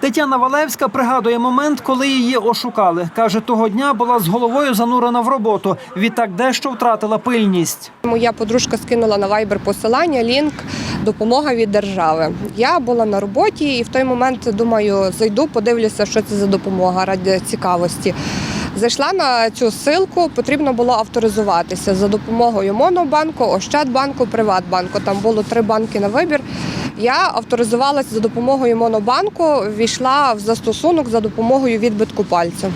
Тетяна Валевська пригадує момент, коли її ошукали. Каже, того дня була з головою занурена в роботу. Відтак дещо втратила пильність. Моя подружка скинула на Viber посилання, лінк допомога від держави. Я була на роботі і в той момент думаю, зайду, подивлюся, що це за допомога ради цікавості. Зайшла на цю ссылку, потрібно було авторизуватися за допомогою Монобанку, Ощадбанку, Приватбанку. Там було три банки на вибір. Я авторизувалася за допомогою Монобанку, війшла в застосунок за допомогою відбитку пальця.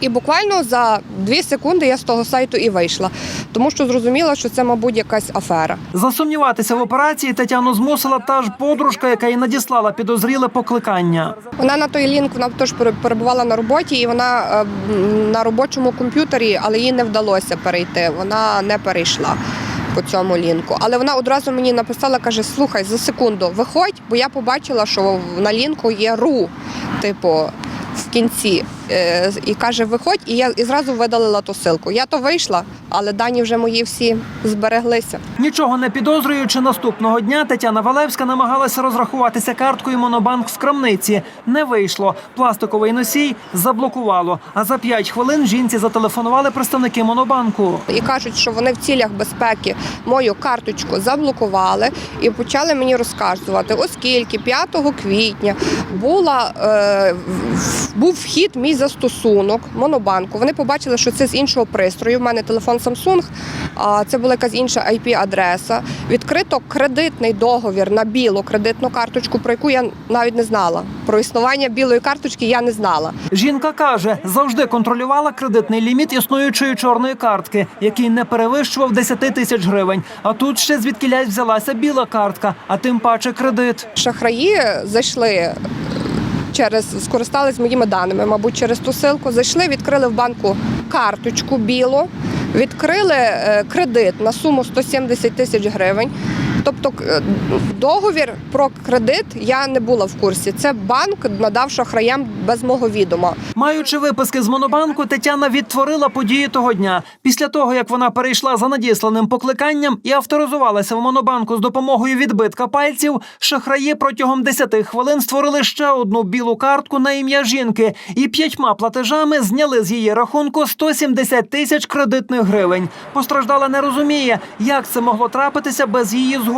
І буквально за дві секунди я з того сайту і вийшла, тому що зрозуміла, що це, мабуть, якась афера. Засумніватися в операції Тетяну змусила та ж подружка, яка й надіслала підозріле покликання. Вона на той лінк вона теж перебувала на роботі, і вона е, на робочому комп'ютері, але їй не вдалося перейти. Вона не перейшла по цьому лінку. Але вона одразу мені написала, каже: слухай, за секунду, виходь, бо я побачила, що на лінку є ру, типу. В кінці Е, і каже, виходь, і я і зразу видалила ту силку. Я то вийшла, але дані вже мої всі збереглися. Нічого не підозрюючи, наступного дня Тетяна Валевська намагалася розрахуватися карткою Монобанк в крамниці. Не вийшло. Пластиковий носій заблокувало. А за п'ять хвилин жінці зателефонували представники Монобанку. і кажуть, що вони в цілях безпеки мою карточку заблокували і почали мені розказувати, оскільки 5 квітня була, е, був вхід мій застосунок Монобанку. Вони побачили, що це з іншого пристрою. У мене телефон Samsung, а це була якась інша IP-адреса. Відкрито кредитний договір на білу кредитну карточку, про яку я навіть не знала. Про існування білої карточки я не знала. Жінка каже, завжди контролювала кредитний ліміт існуючої чорної картки, який не перевищував 10 тисяч гривень. А тут ще звідкілясь взялася біла картка, а тим паче кредит. Шахраї зайшли через скористались моїми даними, мабуть, через ту силку. Зайшли, відкрили в банку карточку білу, відкрили е, кредит на суму 170 тисяч гривень. Тобто е, договір про кредит я не була в курсі. Це банк надав шахраям без мого відома. Маючи виписки з Монобанку, Тетяна відтворила події того дня. Після того, як вона перейшла за надісланим покликанням і авторизувалася в Монобанку з допомогою відбитка пальців, шахраї протягом 10 хвилин створили ще одну білу картку на ім'я жінки і п'ятьма платежами зняли з її рахунку 170 тисяч кредитних гривень. Постраждала не розуміє, як це могло трапитися без її згоди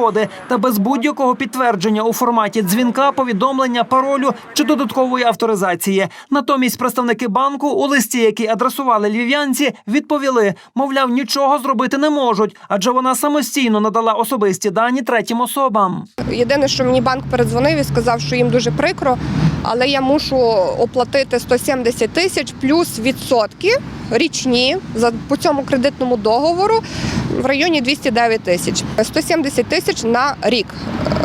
та без будь-якого підтвердження у форматі дзвінка, повідомлення, паролю чи додаткової авторизації. Натомість представники банку у листі, який адресували львів'янці, відповіли: мовляв, нічого зробити не можуть, адже вона самостійно надала особисті дані третім особам. Єдине, що мені банк передзвонив і сказав, що їм дуже прикро, але я мушу оплатити 170 тисяч плюс відсотки річні за по цьому кредитному договору в районі 209 тисяч. 170 тисяч на рік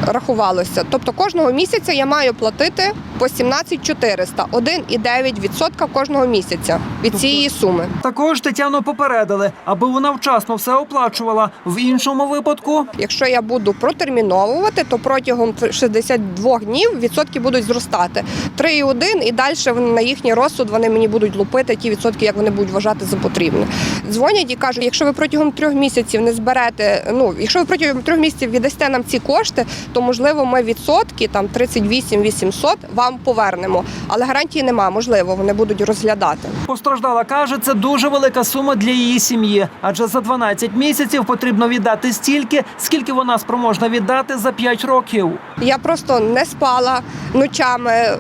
е, рахувалося. Тобто кожного місяця я маю платити по 17 400, 1,9% кожного місяця від цієї суми. Також Тетяну попередили, аби вона вчасно все оплачувала. В іншому випадку Якщо я буду протерміновувати, то протягом 62 днів відсотки будуть зростати. 3,1 і далі вони на їхній розсуд вони мені будуть лупити ті відсотки, як вони будуть вважати за потрібне. Дзвонять і кажуть, якщо ви протягом трьох місяців не зберете, ну якщо ви протягом трьох місяців віддасте нам ці кошти, то можливо ми відсотки там 38 800 вам повернемо. Але гарантії нема, можливо, вони будуть розглядати. постраждала каже, це дуже велика сума для її сім'ї, адже за 12 місяців потрібно віддати стільки, скільки вона спроможна віддати за 5 років. Я просто не спала ночами.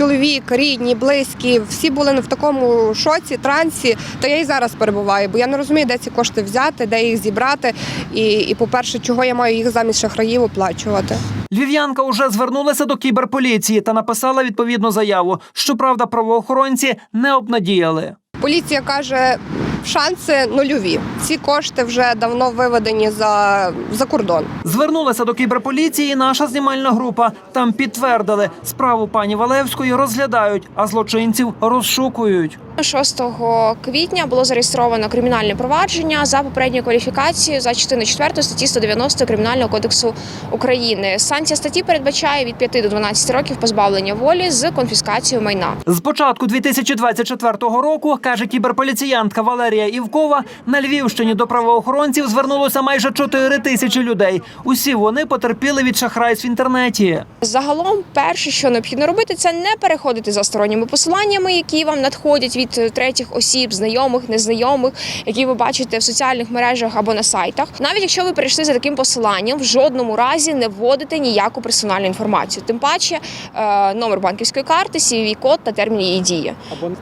Чоловік, рідні, близькі, всі були в такому шоці, трансі. Та я і зараз перебуваю, бо я не розумію, де ці кошти взяти, де їх зібрати. І, і по-перше, чого я маю їх замість шахраїв оплачувати. Львів'янка уже звернулася до кіберполіції та написала відповідну заяву. Щоправда, правоохоронці не обнадіяли. Поліція каже, шанси нульові. Ці кошти вже давно виведені за, за кордон. Звернулася до кіберполіції наша знімальна група. Там підтвердили, справу пані Валевської розглядають, а злочинців розшукують. 6 квітня було зареєстровано кримінальне провадження за попередньою кваліфікацією за частиною 4 статті 190 Кримінального кодексу України. Санкція статті передбачає від 5 до 12 років позбавлення волі з конфіскацією майна. З початку 2024 року, каже кіберполіціянтка Валерія Івкова, на Львівщині до правоохоронців звернулося майже 4 тисячі людей. Усі вони потерпіли від шахрайств в інтернеті. Загалом, перше, що необхідно робити, це не переходити за сторонніми посиланнями, які вам надходять від е, третіх осіб, знайомих, незнайомих, які ви бачите в соціальних мережах або на сайтах. Навіть якщо ви перейшли за таким посиланням, в жодному разі не вводите ніяку персональну інформацію, тим паче е, номер банківської карти, cvv код та термін її дії,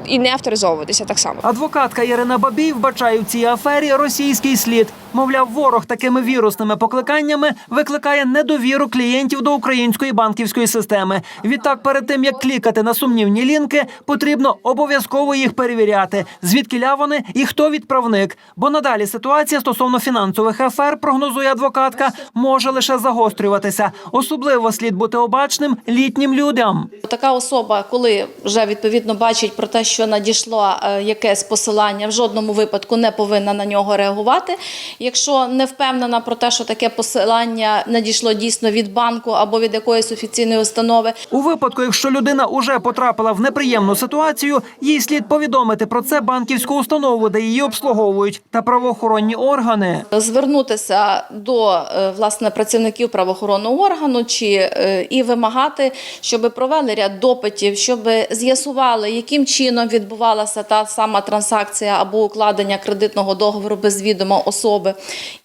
і не авторизовуватися так само. Адвокатка Ірина Бабій вбачає в цій афері російський слід. Мовляв, ворог такими вірусними покликаннями викликає недовіру клієнтів до української банківської системи. Відтак, перед тим як клікати на сумнівні лінки, потрібно обов'язково їх перевіряти. Звідки вони і хто відправник. Бо надалі ситуація стосовно фінансових афер, прогнозує адвокатка, може лише загострюватися. Особливо слід бути обачним літнім людям. Така особа, коли вже відповідно бачить про те, що надійшло е, якесь посилання, в жодному випадку не повинна на нього реагувати. Якщо не впевнена про те, що таке посилання надійшло дійсно від банку або від якоїсь офіційної установи, У випадку, якщо людина уже потрапила в неприємну ситуацію, їй слід повідомити про це банківську установу, де її обслуговують, та правоохоронні органи. звернутися до е, власне працівників правоохоронного органу чи е, і вимагати, щоб провели ряд допитів, щоб з'ясували, яким чином відбувалася та сама транзакція або укладення кредитного договору без відома особи,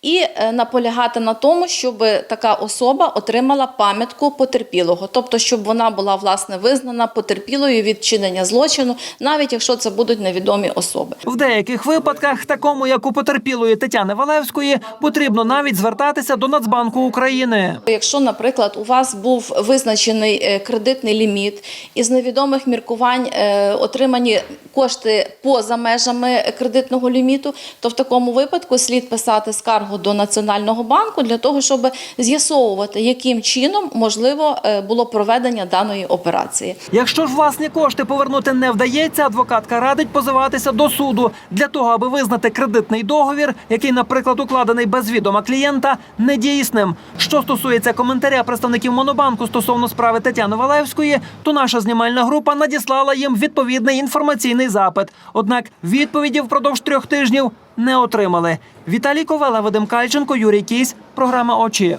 і е, наполягати на тому, щоб така особа отримала пам'ятку потерпілого, тобто щоб вона була власне визнана потерпілою від вчинення злочину, навіть якщо це будуть невідомі особи. В деяких випадках, такому як у потерпілої Тетяни Валевської, потрібно навіть звертатися до Нацбанку України. Якщо, наприклад, у вас був визначений е, кредитний ліміт і з невідомих міркувань е, отримані кошти поза межами кредитного ліміту, то в такому випадку слід писати скаргу до Національного банку для того, щоб з'ясовувати, яким чином можливо е, було проведення даної операції. Якщо ж власні кошти повернути не вдається, адвокатка радить позиватися до суду для того, аби визнати кредитний договір, який, наприклад, укладений без відома клієнта, недійсним. Що стосується коментаря представників Монобанку стосовно справи Тетяни Валевської, то наша знімальна група надіслала їм відповідний інформаційний запит. Однак відповіді впродовж трьох тижнів не отримали. Віталій Ковела, Вадим Кальченко, Юрій Кісь, програма Очі.